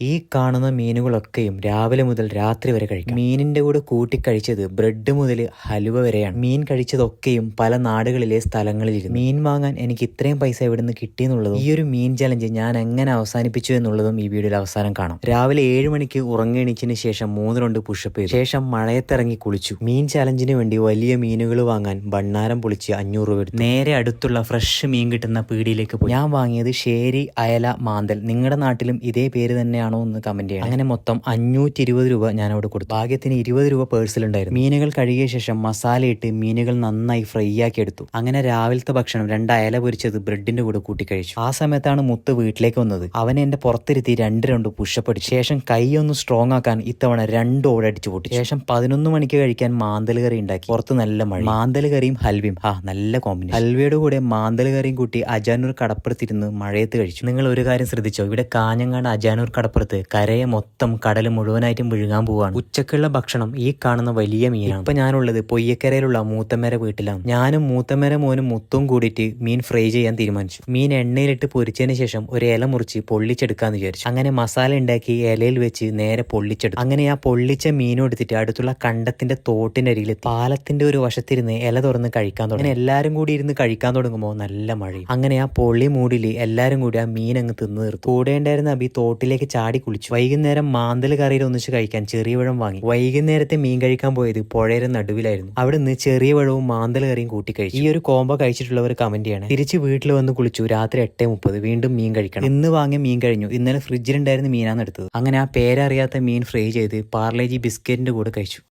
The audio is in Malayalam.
ഈ കാണുന്ന മീനുകളൊക്കെയും രാവിലെ മുതൽ രാത്രി വരെ കഴിക്കാം. മീനിന്റെ കൂടെ കൂട്ടിക്കഴിച്ചത് ബ്രെഡ് മുതൽ ഹലുവ വരെയാണ്. മീൻ കഴിച്ചതൊക്കെയും പല നാടുകളിലെ സ്ഥലങ്ങളിലിരുന്നു. മീൻ വാങ്ങാൻ എനിക്ക് ഇത്രയും പൈസ എവിടെ നിന്ന് കിട്ടിയെന്നുള്ളതും ഈ ഒരു മീൻ ചലഞ്ച് ഞാൻ എങ്ങനെ അവസാനിപ്പിച്ചു എന്നുള്ളതും ഈ വീഡിയോയിൽ അവസാനം കാണാം. രാവിലെ ഏഴ് മണിക്ക് ഉറങ്ങിയണിച്ചതിന് ശേഷം മൂന്ന് രണ്ട് പുഷപ്പ് ചെയ്തു. ശേഷം മഴയത്തിറങ്ങി കുളിച്ചു. മീൻ ചലഞ്ചിന് വേണ്ടി വലിയ മീനുകൾ വാങ്ങാൻ ബണ്ണാരം പൊളിച്ച് അഞ്ഞൂറ് രൂപ നേരെ അടുത്തുള്ള ഫ്രഷ് മീൻ കിട്ടുന്ന പീടിയിലേക്ക് പോയി. ഞാൻ വാങ്ങിയത് ശേരി അയല മാന്തൽ. നിങ്ങളുടെ നാട്ടിലും ഇതേ പേര് തന്നെയാണോ എന്ന് കമന്റ് ചെയ്യണം. അങ്ങനെ മൊത്തം അഞ്ഞൂറ്റി ഇരുപത് രൂപ ഞാൻ അവിടെ കൊടുത്തു. ഭാഗ്യത്തിന് ഇരുപത് രൂപ പേഴ്സിലുണ്ടായിരുന്നു മീനുകൾ കഴുകിയ ശേഷം മസാലയിട്ട് മീനുകൾ നന്നായി ഫ്രൈ ആക്കി എടുത്തു. അങ്ങനെ രാവിലത്തെ ഭക്ഷണം രണ്ട് അയല പൊരിച്ചത് ബ്രെഡിന്റെ കൂടെ കൂട്ടി കഴിച്ചു ആ സമയത്താണ് മുത്ത് വീട്ടിലേക്ക് വന്നത്. അവനെ എന്റെ പുറത്തിരുത്തി രണ്ട് രണ്ട് പുഷപ്പ് അടിച്ചു. ശേഷം കൈ ഒന്ന് സ്ട്രോങ് ആക്കാൻ ഇത്തവണ രണ്ട് അടിച്ചു പൊട്ടി ശേഷം പതിനൊന്ന് മണിക്ക് കഴിക്കാൻ മാന്തൽ കറി ഉണ്ടാക്കി. പുറത്ത് നല്ല മഴ. മാന്തൽ കറിയും ഹൽവയും. ആ നല്ല കോമ്പിനേഷൻ ഹൽവയുടെ കൂടെ മാന്തൽ കറിയും കൂട്ടി അജാനൂർ കടപ്പുറത്തിരുന്ന് മഴയത്ത് കഴിച്ചു. നിങ്ങൾ ഒരു കാര്യം ശ്രദ്ധിച്ചോ? ഇവിടെ കാഞ്ഞങ്ങാട് അജാനൂർ കടപ്പുറത്ത് കരയെ മൊത്തം കടൽ മുഴുവനായിട്ടും വിഴുങ്ങാൻ പോവാണ്. ഉച്ചക്കുള്ള ഭക്ഷണം ഈ കാണുന്ന വലിയ മീനാണ്. ഇപ്പൊ ഞാനുള്ളത് പൊയ്യക്കരയിലുള്ള മൂത്തമ്മര വീട്ടിലാണ്. ഞാനും മൂത്തമ്മര മോനും മുത്തും കൂടിയിട്ട് മീൻ ഫ്രൈ ചെയ്യാൻ തീരുമാനിച്ചു. മീൻ എണ്ണയിലിട്ട് പൊരിച്ചതിന് ശേഷം ഒരു ഇല മുറിച്ച് പൊള്ളിച്ചെടുക്കാന്ന് വിചാരിച്ചു. അങ്ങനെ മസാല ഉണ്ടാക്കി ഇലയിൽ വെച്ച് നേരെ പൊള്ളിച്ചെടുത്തു. അങ്ങനെ ആ പൊള്ളിച്ച മീനും എടുത്തിട്ട് അടുത്തുള്ള കണ്ടത്തിന്റെ തോട്ടിന്റെ അരിയിൽ പാലത്തിന്റെ ഒരു വശത്തിരുന്ന് ഇല തുറന്ന് കഴിക്കാൻ തുടങ്ങി. എല്ലാരും കൂടി ഇരുന്ന് കഴിക്കാൻ തുടങ്ങുമ്പോൾ നല്ല മഴ അങ്ങനെ ആ പൊള്ളി മൂടിൽ എല്ലാരും കൂടി ആ മീൻ അങ്ങ് തിന്നു തീർത്തു. കൂടെ ഉണ്ടായിരുന്ന അബി തോട്ടിലേക്ക് ചാടി കുളിച്ചു. വൈകുന്നേരം മാന്തൽ കറിയിൽ ഒന്നിച്ച് കഴിക്കാൻ ചെറിയ വെള്ളം വാങ്ങി. വൈകുന്നേരത്തെ മീൻ കഴിക്കാൻ പോയത് പുഴയുടെ നടുവിലായിരുന്നു. അവിടെ നിന്ന് ചെറിയ വെള്ളവും മാന്തൽ കറിയും കൂട്ടി കഴിച്ചു. ഈ ഒരു കോംബോ കഴിച്ചിട്ടുള്ളവർ കമന്റ് ചെയ്യണം. തിരിച്ച് വീട്ടിൽ വന്ന് കുളിച്ചു. രാത്രി എട്ട് മുപ്പത്. വീണ്ടും മീൻ കഴിക്കണം. ഇന്ന് വാങ്ങിയ മീൻ കഴിഞ്ഞു. ഇന്നലെ ഫ്രിഡ്ജിലുണ്ടായിരുന്ന മീനാണ് എടുത്തത്. അങ്ങനെ ആ പേരറിയാത്ത മീൻ ഫ്രൈ ചെയ്ത് പാർലേജി ബിസ്ക്കറ്റിന്റെ കൂടെ കഴിച്ചു.